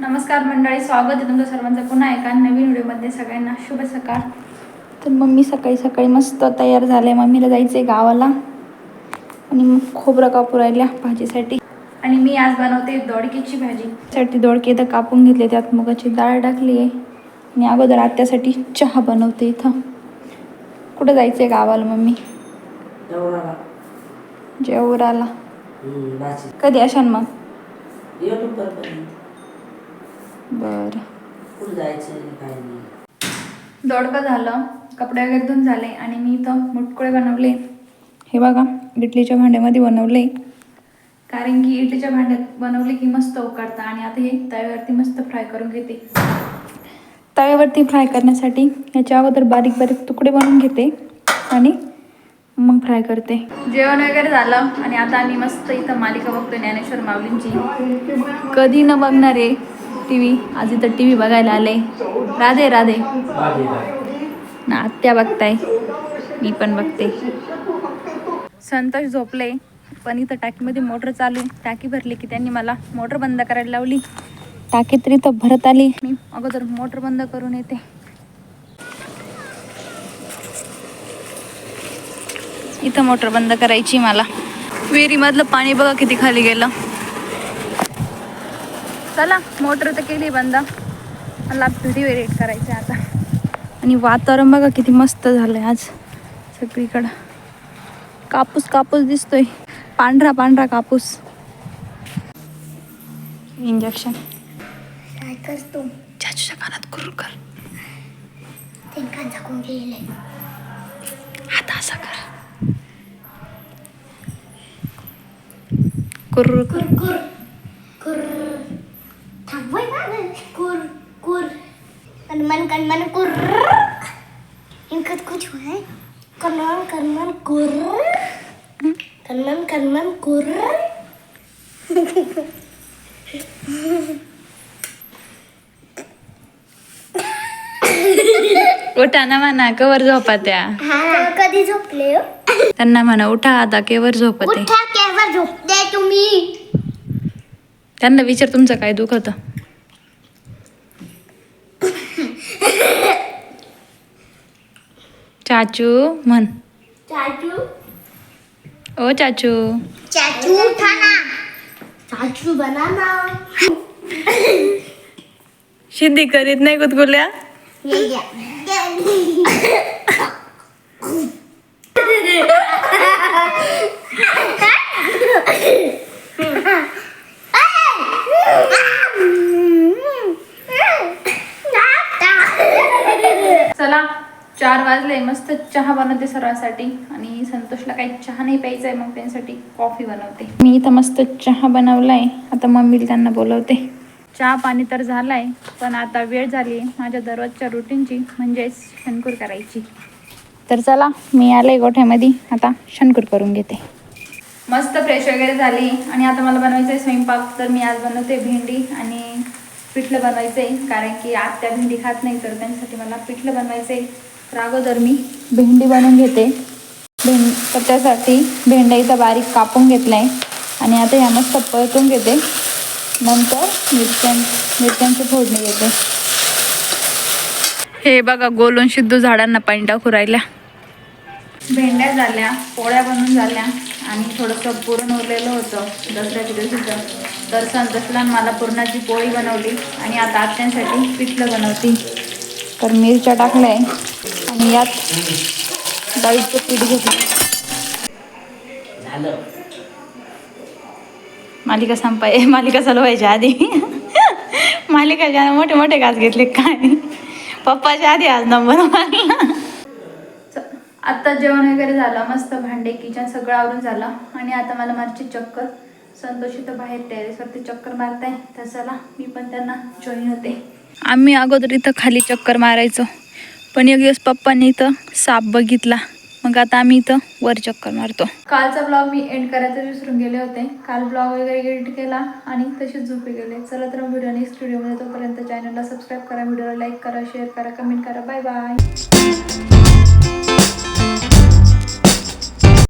नमस्कार मंडळी स्वागत आहे तुमचं सर्वांचं. पुन्हा एका नवीन व्हिडिओमध्ये सगळ्यांना शुभ सकाळ. तर मम्मी सकाळी सकाळी मस्त तयार झाले. मम्मीला जायचं आहे गावाला. आणि मग खोबरं कापू राहिल्या भाजीसाठी. आणि मी आज बनवते दोडक्याची भाजी. साठी दोडके इथं कापून घेतले. त्यात मुगाची डाळ टाकली आहे. आणि अगोदर आत्यासाठी चहा बनवते इथं. कुठं जायचं आहे गावाला मम्मी? जेवराला. कधी अशान मग? बरं. कुठं जायचं आणि काय नाही. दोडकं झालं कपडे वगैरे धुवून झाले आणि मी इथं मुटकुळे बनवले. हे बघा इडलीच्या भांड्यामध्ये बनवले. कारण की इडलीच्या भांड्यात बनवले की मस्त उकडतं आणि आता हे तव्यावरती मस्त फ्राय करून घेते. तव्यावरती फ्राय करण्यासाठी याच्या अगोदर बारीक बारीक तुकडे बनवून घेते आणि मग फ्राय करते. जेवण वगैरे झालं आणि आता आम्ही मस्त इथं मालिका बघतोय ज्ञानेश्वर माऊलींची. कधी न बघणार आहे टी व्ही आज इथं टी व्ही बघायला आले. राधे राधे. ना आत्या बघताय. मी पण बघते. संतोष झोपले पण इथं टाकीमध्ये मोटर चालू. आहे टाकी भरली की त्यांनी मला मोटर बंद करायला लावली. टाकी तरी तर भरत आली. मी अगोदर मोटर बंद करून येते. इथं मोटर बंद करायची मला. विहिरीमधलं पाणी बघा किती खाली गेलं. चला मोटर तर केली बंद. मला व्हिडिओ एडिट करायचं आहे आता. आणि वातावरण बघा किती मस्त झालंय आज सगळीकडं. कापूस कापूस दिसतोय. पांढरा पांढरा कापूस. इंजेक्शन काय करतो? चाचूच्या कानात कुरू. कर त्यांना झाकून गेले हात असा कर. कुर्र कर कुर कुर ना कुर कुर कनमन कनमन कुर कुछ है कनमन कनमन कुर कनमन कनमन कुर उठा ना म्हणा कवर झोपा त्या. हा कधी झोपले हो? त्यांना म्हणा उठा आता केवर झोपते उठा केव्हा झोपते तुम्ही. त्यांना विचार तुमचं काय दुखत? चाचू म्हण. चाचू? ओ चाचू. चाचू उठा ना चाचू बना ना शिद्दी करीत नाही गुदगुल्या? ये या. चला. चार वाजले मस्त चहा बनवते सर्वांसाठी. आणि संतोषला काही चहा नाही प्यायचा आहे मग त्यांसाठी कॉफी बनवते. मी इथं मस्त चहा बनवलाय. आता मम्मीला त्यांना बोलवते. चहा पाणी तर झालाय पण आता वेळ झाली आहे. माझ्या दररोजच्या रुटीनची म्हणजेच शनकूर करायची. तर चला मी आले गोठ्यामध्ये. आता शनकूर करून घेते. मस्त फ्रेश वगैरे झाली. आणि आता मला बनवायचं आहे स्वयंपाक. तर मी आज बनवते भेंडी आणि पिठलं बनवायचं आहे कारण की आत्या भेंडी खात नाही तर त्यांच्यासाठी मला पिठलं बनवायचं आहे अगोदर मी भेंडी बनवून घेते. भें तर त्यासाठी भेंड्या इथं बारीक कापून घेतलं आहे आणि आता ह्या मस्त परतून घेते. नंतर मिरच्यां मिरच्यांची फोडणी घेते हे बघा गोलून सिद्धू झाडांना पाणी टाकू राहिल्या भेंड्या झाल्या पोळ्या बनवून झाल्या. आणि थोडंसं पुरण उरलेलं होतं दसऱ्याच्या दिवशीचं तर दसला मला पुरणाची पोळी बनवली. आणि आता आत्यांसाठी पिठलं बनवते. तर मिरच्या टाकल्या. आहे आणि यात डाळीचं पीठ घेतलं. झालं. मालिका संपाय मालिका चालवायच्या आधी. मालिकाच्या मोठे मोठे घास घेतले काय? पप्पाच्या आधी आज नंबर मारला आता जेवण वगैरे झालं मस्त भांडे किचन सगळं आवरून झालं. आणि आता मला मारची चक्कर. संतोष इथं बाहेर टेरेसवरती चक्कर मारताय तर चला मी पण त्यांना जॉईन होते. आम्ही अगोदर इथं खाली चक्कर मारायचो. पण एक दिवस पप्पांनी इथं साप बघितला. मग आता आम्ही इथं वर चक्कर मारतो. कालचा ब्लॉग मी एंड करायचं विसरून गेले होते. काल ब्लॉग वगैरे एडिट केला आणि तशीच झोपे गेले. चला तर व्हिडिओ नेक्स्ट व्हिडिओमध्ये तोपर्यंत चॅनलला सबस्क्राईब करा व्हिडिओला लाईक करा शेअर करा कमेंट करा. Bye bye